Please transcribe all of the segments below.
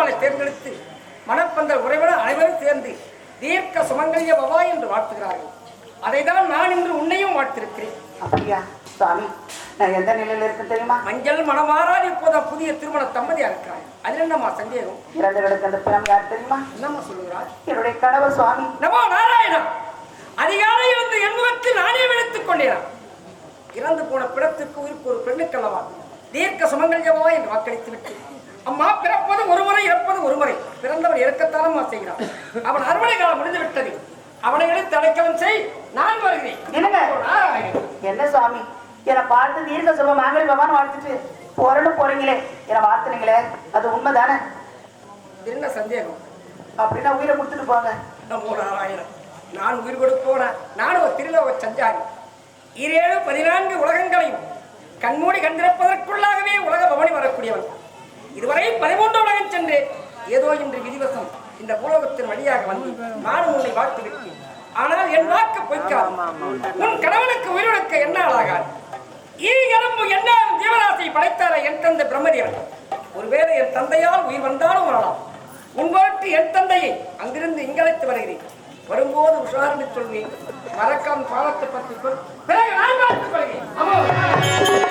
மணமாலை தேர்ந்தெடுத்து மணப்பந்தல் உறைவிட அனைவரும் சேர்ந்து தீர்க்க சுமங்கலிய பவா என்று வாழ்த்துகிறார்கள். அதைதான் நான் இன்று உன்னையும் வாழ்த்திருக்கிறேன். அப்படியா? சுவாமி நான் எந்த நிலையில இருக்கேன் தெரியுமா? மஞ்சள் மணமாறால் இப்போதான் புதிய திருமண தம்பதியா இருக்கிறாய் அதில் என்னம்மா சந்தேகம்? இறந்து கிடக்கின்ற பிணம் யார் தெரியுமா? என்னம்மா சொல்லுகிறாய்? என்னுடைய கணவர் சுவாமி. நமோ நாராயணா அதிகாலையில் வந்து என் முகத்தில் நானே விடுத்துக் கொண்டேன் இறந்து போன பிணத்துக்கு உயிருக்கு ஒரு பெண்ணுக்கல்லவா தீர்க்க சுமங்கல்யவா என்று வாக்களித்து விட்டு அம்மா பிறப்பது ஒரு முறை இறப்பது ஒரு முறை பிறந்தவன் இறக்கத்தானம்மா செய்கிறான். அவன் அறுவடை காலம் முடிந்து விட்டது. அவனை எடுத்து அடைக்கலம் செய் நான் வருகிறேன். என்னங்க? என்ன சுவாமி என்னை பார்த்து தீர்க்க சொல்ல மாங்கல் பகவான் வாழ்த்துட்டு போறன்னு போறீங்களே. என்னை வாழ்த்துனீங்களே. அது உண்மைதானே? என்ன சந்தேகம்? அப்படின்னா உயிரை கொடுத்துட்டு போங்க. நமோ நாராயணன் நான் உயிர் கொடுப்போன நான் ஒரு திருலோக சஞ்சாரி. ஈரேழு பதினான்கு உலகங்களையும் கண்மூடி கண்டிருப்பதற்குள்ளாகவே உலக பவனி வரக்கூடியவன். இதுவரை பதிமூன்று உலகம் சென்று ஏதோ இன்று விதிவசம் இந்த பூலோகத்தின் வழியாக வந்து நானும் உன்னை வாழ்த்து விட்டேன். ஆனால் என் வாக்கு பொய்க்காது. உன் கணவனுக்கு உயிரிழக்க என்னால் ஆகாது. ஈ எறும்பு என்ன ஜீவராசி படைத்தார என் தந்தை பிரம்மதேவன். ஒருவேளை என் தந்தையால் உயிர் வந்தாலும் வரலாம். உன் வாட்டு என் தந்தையை அங்கிருந்து இங்கழைத்து வருகிறேன். வரும்போது உஷாரணி சொல்வேன். மறக்காம பாலத்தை பற்றி சொல். பிறகு நான் பார்த்துக் கொள்கிறேன்.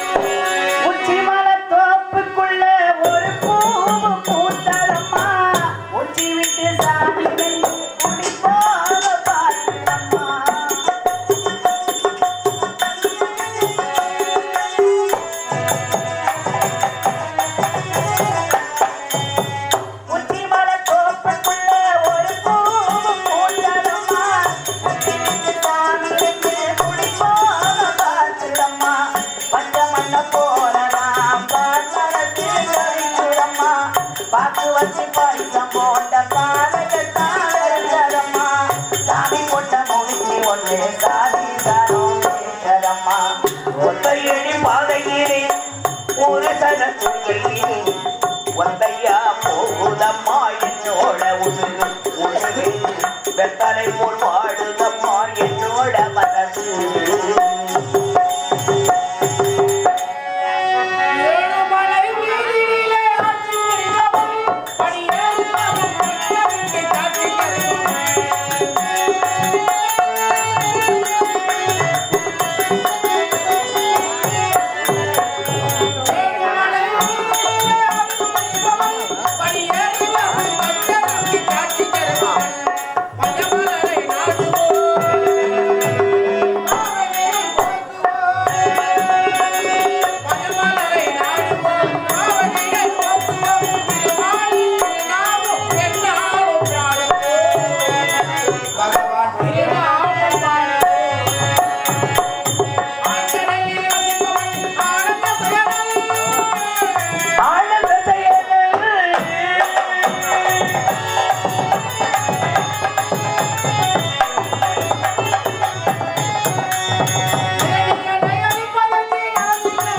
பாக்கு வச்சு பரிசம் போட்ட பாதையத்தான் இருந்ததம்மா சாமி போட்ட முடிச்சு ஒன்று சாதி தானம் கேட்டதம்மா ஒத்தையடி பாதையிலே ஒரு சன துணியிலே ஒத்தையா போகுதம்மா என்னோட உசுறு உசுறு. வெத்தலை போல் வாடுதம்மா என்னோட மனசு.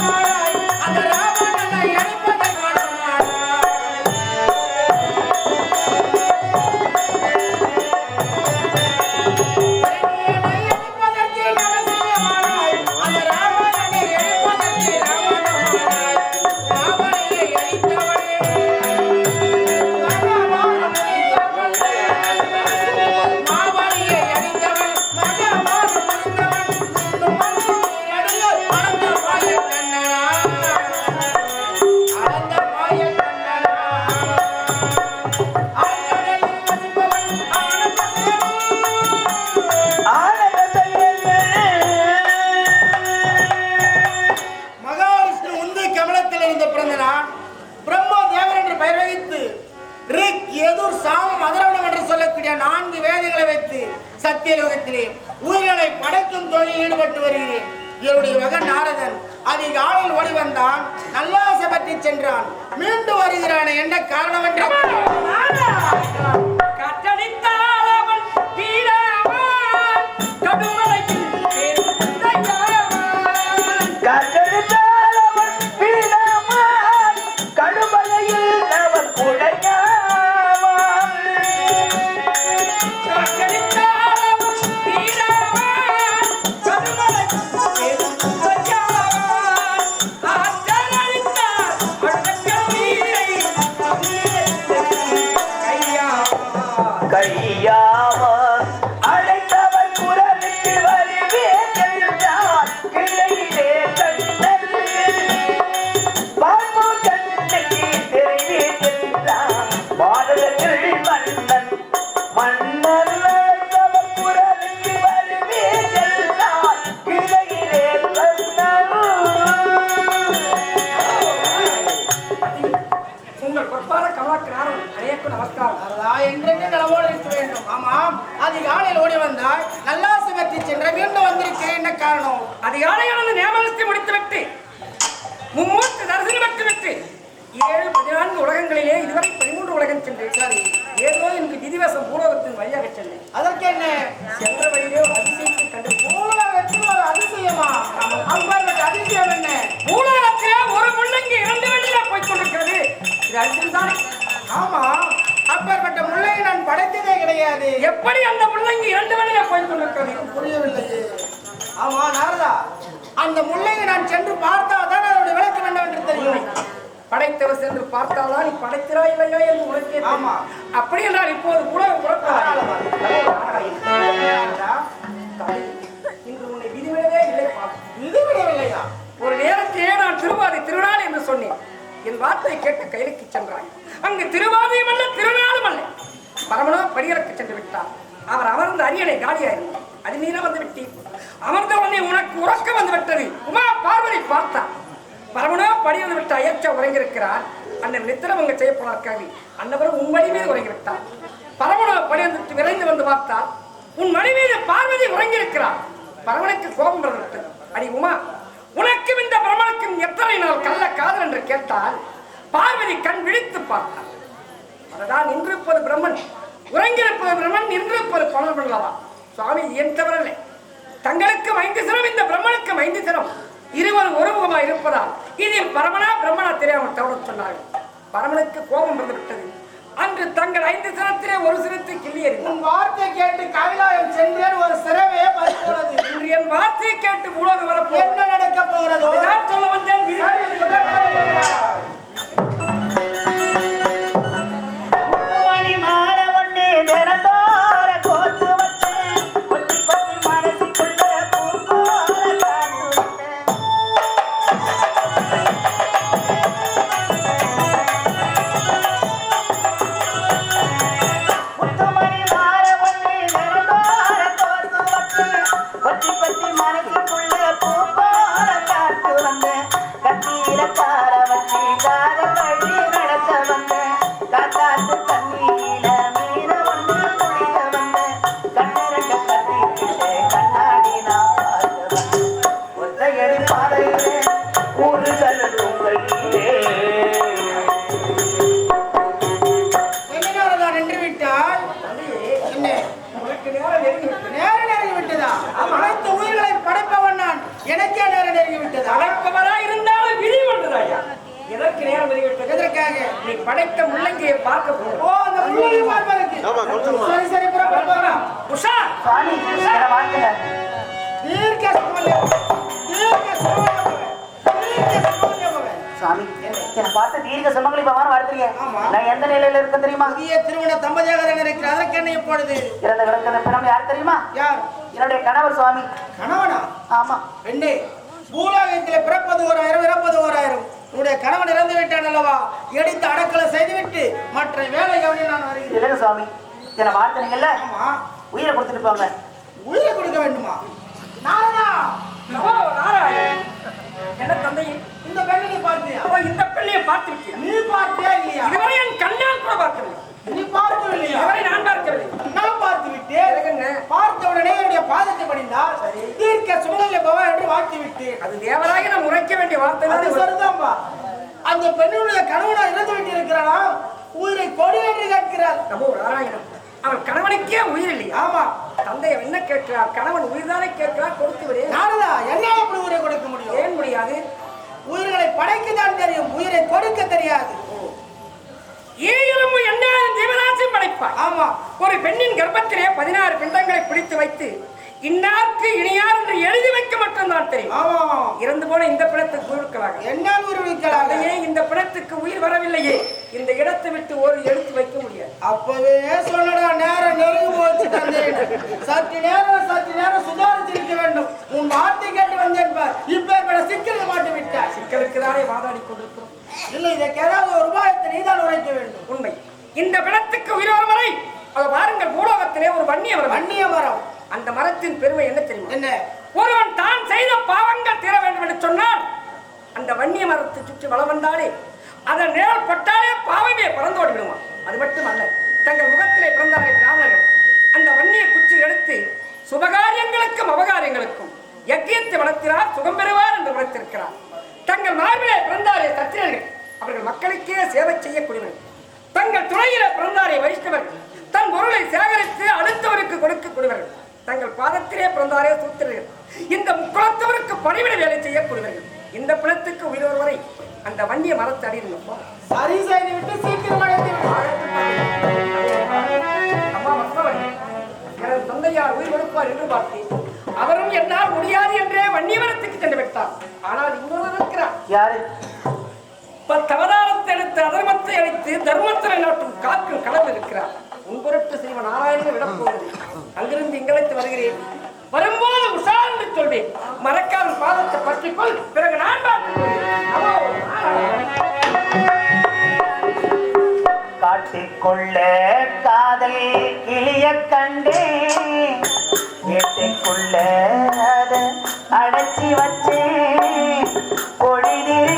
யோசிக்கிறாய். அந்த நான்கு வைத்து சத்தியலோகத்திலே உயிர்களை படைக்கும் தொழிலில் ஈடுபட்டு வருகிறேன். என்னுடைய மகன் நாரதன் அதிகாலையில் ஓடி வந்தான் நல்லாசை பற்றி சென்றான். மீண்டும் வருகிறான் என்ன காரணம் என்று? Aê, ஆமாம். அதிகாலையில் ஓடி வந்தாய் நல்லா சுமத்தி சென்ற மீண்டும் வந்திருக்கிறேன். என்ன காரணம்? அதிகாலையானது நியமனத்தை முடித்துவிட்டு மும்மூர்த்தி தரிசனம் பெற்றுவிட்டு ஏழு பதினான்கு உலகங்களிலே இதுவரை பதிமூன்று உலகம் சென்று ஏதோ எனக்கு விதிவசம் பூலோகத்தின் வழியாக சென்றேன் அதற்கு என்ன சென்ற வழியிலே சென்று பார்த்தால்தான் நீ படைத்திரா இல்லையா என்று உனக்கே. ஆமா. அப்படி என்றால் இப்போது கூட இன்று உன்னை விதிவிடவே இல்லை பார்த்து இது விடவில்லையா ஒரு நேரத்திலே நான் திருவாதி திருநாள் என்று சொன்னேன். என் வார்த்தை கேட்டு கையிலுக்கு சென்றாய் அங்கு திருவாதியும் அல்ல திருநாளும் அல்ல. பரமனோ படியறக்கு சென்று விட்டார் அவர் அமர்ந்த அரியணை காலியாயிருந்தார் அது மீற வந்து விட்டீர் அமர்ந்த உடனே உனக்கு உறக்கம் வந்து விட்டது உமா பார்வதி பார்த்தார் பரமனோ படி வந்து விட்டு அயற்சா உறங்கியிருக்கிறார். அண்ணன் நித்திரவங்க செய்யப்படாக்காவி அன்னவரும் உன் மணி மீது உறங்கிவிட்டார். பரமனோ படி வந்துட்டு விரைந்து வந்து பார்த்தால் உன் மணி மீது பார்வதி உறங்கியிருக்கிறார். பரமனுக்கு கோபம் வந்துவிட்டது. அடி உமா உனக்கும் இந்த பிரமனுக்கும் எத்தனை நாள் கள்ள காதல் என்று கேட்டால் பார்வதி கண் விழித்து பார்த்தார். அதுதான் நின்றிருப்பது பிரம்மன் உறங்கியிருப்பது பிரம்மன் நின்றிருப்பது பலன் அல்லவா? சுவாமி என் தவறில்லை. தங்களுக்கு ஐந்து சிரம் இந்த பிரம்மனுக்கு ஐந்து சிரம். இருவர் ஒருமுகமாக இருப்பதால் இதில் பரமனா பிரம்மனா தெரியாமல் தவறு சொன்னார்கள். பரமனுக்கு கோபம் வந்து விட்டது அன்று தங்கள் ஐந்து சிரத்திலே ஒரு சிரத்தை கிள்ளி உன் வார்த்தை கேட்டு கைலாயம் சென்று நேரம் நெருங்கி விட்டது. அனைத்து உயிர்களை படைப்பவன் நான். எனக்கே நேரம் நெருங்கி விட்டதா. அழைப்பவரா இருந்தாலும் விதி ஒன்றுதாயா எதற்கு நேரம் நெருங்கிவிட்டது எதற்காக? நீ படைத்த முள்ளங்கியை பார்க்க ஓ அந்த பார்ப்பதற்கு. சரி சரி உஷா! சுவாமி தீர்க்க தீர்க்க சுவாமி என்னை பார்த்து தீர்க்க சுமங்கலி பகவான் வாழ்த்துறீங்க. ஆமா. நான் எந்த நிலையில இருக்க தெரியுமா? புதிய திருமண தம்பதியாக இருக்கிற அதற்கு என்ன இப்பொழுது? இறந்த கிடக்கிற பிணம் யார் தெரியுமா? யார்? என்னுடைய கணவர் சுவாமி. கணவனா? ஆமா. பெண்ணே பூலோகத்தில் பிறப்பது ஓராயிரம் இறப்பது ஓராயிரம். உன்னுடைய கணவன் இறந்து விட்டான் அல்லவா? எடுத்து அடக்கலை செய்துவிட்டு மற்ற வேலை கவனி நான் வருகிறேன். இல்லைங்க சுவாமி. என்னை வாழ்த்துனீங்கல்ல? ஆமா. உயிரை கொடுத்துட்டு போங்க. உயிரை கொடுக்க வேண்டுமா? நாராயணன் என்ன தந்தையே? இந்த பெண்ணை நீ பார்த்தியா அவ இந்த பெண்ணையை பார்த்து விட்டியா நீ பார்த்தியா இல்லையா? இதுவரை என் கண்ணால் கூட பார்க்கவில்லை. நீ பார்க்கவில்லையா? இதுவரை நான் பார்க்கவில்லை. நான் பார்த்து விட்டு எனக்கு என்ன? பார்த்த உடனே என்னுடைய பாதத்தை படிந்தால் தீர்க்க சுமங்கல்ய பவா என்று வாழ்த்தி விட்டு அது தேவராக நாம் உரைக்க வேண்டிய வார்த்தை அது தான் சரிதான்பா. அந்த பெண்ணுடைய கணவனா இறந்து விட்டு இருக்கிறானா உயிரை கொடி என்று கேட்கிறார். நாராயணன் அவன் கணவனுக்கே உயிர் இல்லையா? ஆமா. தந்தை என்ன கேட்கிறார்? கணவன் உயிர்தானே கேட்கிறார்? கொடுத்து விடு. நாரதா என்னால எப்படி உயிரை கொடுக்க முடியும்? ஏன் முடியாது? உயிர்களை படைக்க தான் தெரியும் உயிரை கொடுக்க தெரியாது. ஈயலும் எண்ணாயிரம் ஜீவராசி படைப்பார். ஆமா. ஒரு பெண்ணின் கர்ப்பத்திலே பதினாறு பிண்டங்களை பிடித்து வைத்து இன்னார்க்கு இனியார் என்று எழுதி வைக்க மட்டும்தான் தெரியும். ஆமா. இறந்து போன இந்த பிணத்துக்கு உயிர்க்கலாக என்னால் உருவிக்கலாக அதையே இந்த பிணத்துக்கு உயிர் வரவில்லையே. இந்த இடத்தை விட்டு ஒரு எடுத்து வைக்க முடியாது. அப்பவே சொல்லடா நேரம் நெருங்கி போச்சு தந்தை. சற்று நேரம் சற்று நேரம் சுதாரித்திருக்க வேண்டும். உன் வார்த்தை கேட்டு வந்தேன் பார். இப்ப சிக்கலில் மாட்டி விட்டார் சிக்கலுக்கு தானே வாதாடி கொண்டிருக்கிறோம். இல்லை இதற்கு ஏதாவது ஒரு உபாயத்தை நீதான் உரைக்க வேண்டும். உண்மை. இந்த பிணத்துக்கு உயிர் வரும் வரை அது பாருங்கள் பூலோகத்திலே ஒரு வன்னிய மரம். வன்னிய மரம். அந்த மரத்தின் பெருமை என்ன தெரியுமா? என்ன? ஒருவன் தான் செய்த பாவங்கள் தீர வேண்டும் என்று சொன்னால் அந்த வன்னிய மரத்தை சுற்றி வளம் வந்தாலே அதன் நிழல் பட்டாலே பாவமே பறந்தோடி விடுமா அது மட்டுமல்ல தங்கள் முகத்திலே பிறந்தாரே பிராமணர்கள். அந்த வன்னிய குச்சி எடுத்து சுபகாரியங்களுக்கும் அபகாரியங்களுக்கும் யக்கியத்தை வளர்த்தினார் சுகம் பெறுவார் என்று வளர்த்திருக்கிறார் தங்கள் மார்பிலே பிறந்தாரே சத்திரர்கள். அவர்கள் மக்களுக்கே சேவை செய்யக்கூடியவர்கள். தங்கள் துணையில பிறந்தாரே வைஷ்ணவர்கள் தன் பொருளை சேகரித்து அடுத்தவருக்கு கொடுக்கக்கூடியவர்கள். தங்கள் பாதத்திலே பிறந்தாரே சூத்திரர்கள். இந்த முக்குளத்தவருக்கு பணிவிட வேலை செய்யக்கூடியவர்கள். இந்த பிணத்துக்கு உயிர் ஒருவரை அந்த வண்டிய மரத்தை அடியிருந்தோம் சரி செய்து விட்டு சீக்கிரம் அழைத்து. அம்மா வந்தவன் எனது தந்தையார் உயிர் கொடுப்பார் என்று பார்த்தேன். அவரும் என்னால் முடியாது என்றே வன்னியவரத்துக்கு சென்று விட்டார். ஆனால் இன்னொரு இருக்கிறார். யாரு? பத்து அவதாரத்தை எடுத்து அதர்மத்தை அழித்து தர்மத்தை நாட்டும் காக்கும் கடவுள் இருக்கிறார். உன் பொருட்டு ஸ்ரீமன் நாராயணன் விடப் போவது அங்கிருந்து இங்கழைத்து வருகிறேன். வரும்போது உஷார் என்று சொல்வேன். மறக்காமல் பாதத்தை பற்றிக்கொள். பிறகு நான் பார்த்துக் காட்டிக்கொள்ள காதல் கிளிய கண்டே கேட்டுக்கொள்ள அத அடைச்சி வச்சேன். பொழிதிருக்க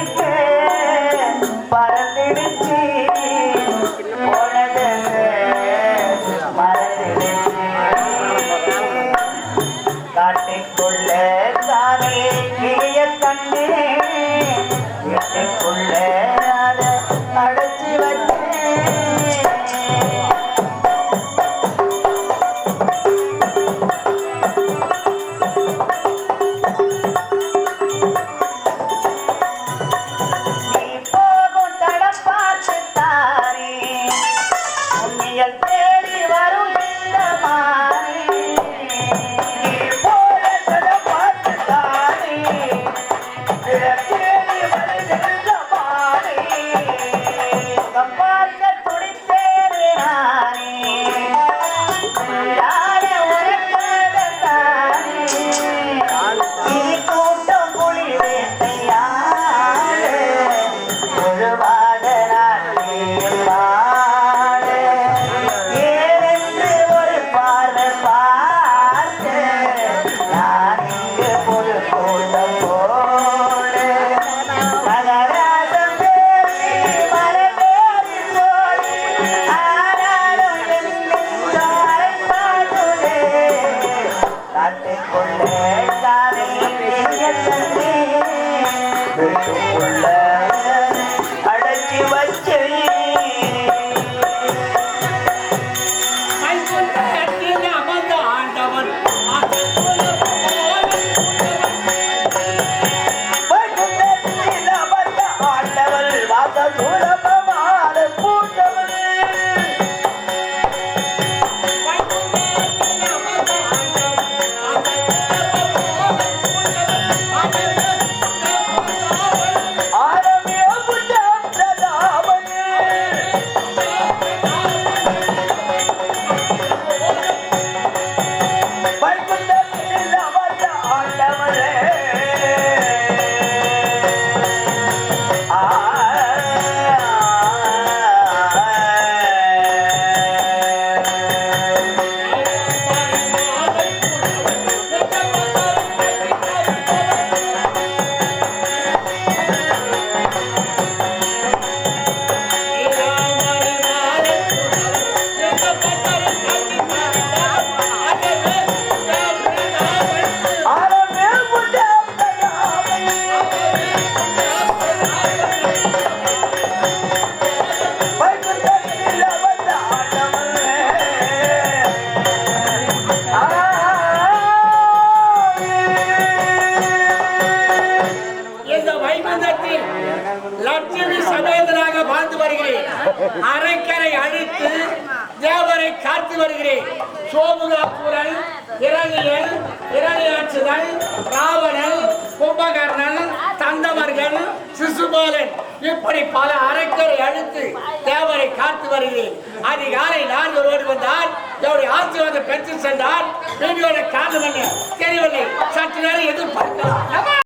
வைகுந்தத்தில் லட்சுமி சமேதனாக வாழ்ந்து வருகிறேன். அரைக்கரை அழித்து தேவரை காத்து வருகிறேன். சோமுகாபுரன் இரணியன் இரணியாட்சிதன் ராவணன் கும்பகர்ணன் தந்தவர்கள் சிசுபாலன் இப்படி பல அரைக்கரை அழித்து தேவரை காத்து வருகிறேன். அதிகாலை நான் ஒருவர் வந்தால் என்னுடைய ஆசீர்வாதம் பெற்று சென்றால் வீடியோட காரணம் என்ன? தெரியவில்லை. சற்று நேரம் எதிர்பார்க்கலாம்.